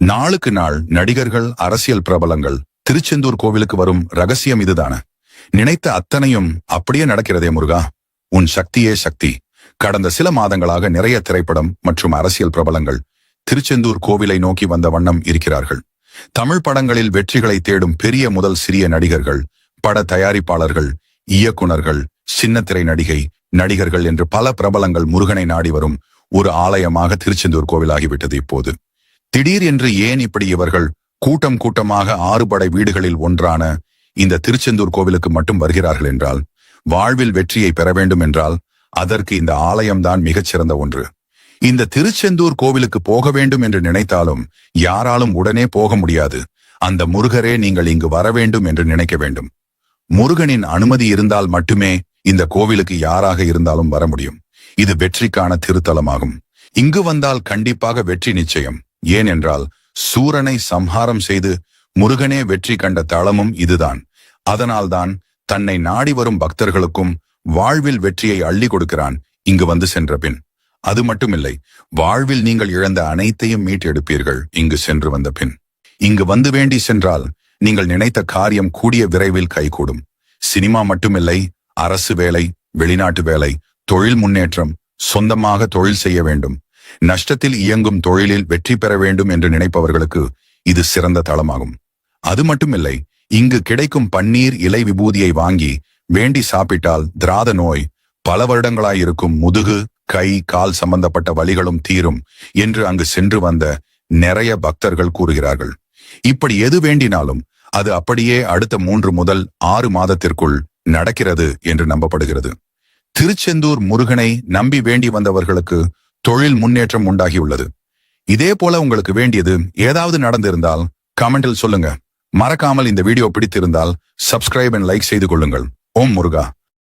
நாளுக்கு நாள் நடிகர்கள் அரசியல் பிரபலங்கள் திருச்செந்தூர் கோவிலுக்கு வரும் ரகசியம் இதுதானே. நினைத்த அத்தனையும் அப்படியே நடக்கிறதே முருகா. உன் சக்தியே சக்தி. கடந்த சில மாதங்களாக நிறைய திரைப்படம் மற்றும் அரசியல் பிரபலங்கள் திருச்செந்தூர் கோவிலை நோக்கி வந்த வண்ணம் இருக்கிறார்கள். தமிழ் படங்களில் வெற்றிகளை தேடும் பெரிய முதல் சிறிய நடிகர்கள் பட தயாரிப்பாளர்கள் இயக்குனர்கள் சின்னத்திரை நடிகை நடிகர்கள் என்று பல பிரபலங்கள் முருகனை நாடி வரும் ஒரு ஆலயமாக திருச்செந்தூர் கோவிலாகிவிட்டது இப்போது. திடீர் என்று ஏன் இப்படி இவர்கள் கூட்டம் கூட்டமாக ஆறுபடை வீடுகளில் ஒன்றான இந்த திருச்செந்தூர் கோவிலுக்கு மட்டும் வருகிறார்கள் என்றால் வாழ்வில் வெற்றியை பெற வேண்டும் என்றால் அதற்கு இந்த ஆலயம்தான் மிகச்சிறந்த ஒன்று. இந்த திருச்செந்தூர் கோவிலுக்கு போக வேண்டும் என்று நினைத்தாலும் யாராலும் உடனே போக முடியாது. அந்த முருகரே நீங்கள் இங்கு வர வேண்டும் என்று நினைக்க வேண்டும். முருகனின் அனுமதி இருந்தால் மட்டுமே இந்த கோவிலுக்கு யாராக இருந்தாலும் வர முடியும். இது வெற்றிக்கான திருத்தலமாகும். இங்கு வந்தால் கண்டிப்பாக வெற்றி நிச்சயம். ஏனென்றால் சூரனை சம்ஹாரம் செய்து முருகனே வெற்றி கண்ட தளமும் இதுதான். அதனால்தான் தன்னை நாடி வரும் பக்தர்களுக்கும் வாழ்வில் வெற்றியை அள்ளி கொடுக்கிறான் இங்கு வந்து சென்ற பின். அது மட்டுமில்லை வாழ்வில் நீங்கள் இழந்த அனைத்தையும் மீட்டெடுப்பீர்கள் இங்கு சென்று வந்த பின். இங்கு வந்து வேண்டி சென்றால் நீங்கள் நினைத்த காரியம் கூடிய விரைவில் கைகூடும். சினிமா மட்டுமில்லை அரசு வேலை வெளிநாட்டு வேலை தொழில் முன்னேற்றம் சொந்தமாக தொழில் செய்ய வேண்டும். நஷ்டத்தில் இயங்கும் தொழிலில் வெற்றி பெற வேண்டும் என்று நினைப்பவர்களுக்கு இது சிறந்த தளமாகும். அது மட்டுமில்லை இங்கு கிடைக்கும் பன்னீர் இலை விபூதியை வாங்கி வேண்டி சாப்பிட்டால் திராத நோய் பல வருடங்களாயிருக்கும் முதுகு கை கால் சம்பந்தப்பட்ட வழிகளும் தீரும் என்று அங்கு சென்று வந்த நிறைய பக்தர்கள் கூறுகிறார்கள். இப்படி எது வேண்டினாலும் அது அப்படியே அடுத்த மூன்று முதல் ஆறு மாதத்திற்குள் நடக்கிறது என்று நம்பப்படுகிறது. திருச்செந்தூர் முருகனை நம்பி வேண்டி வந்தவர்களுக்கு தொழில் முன்னேற்றம் உண்டாகியுள்ளது. இதே போல உங்களுக்கு வேண்டியது ஏதாவது நடந்திருந்தால் கமெண்டில் சொல்லுங்க. மறக்காமல் இந்த வீடியோ பிடித்திருந்தால் சப்ஸ்கிரைப் அண்ட் லைக் செய்து கொள்ளுங்கள். ஓம் முருகா.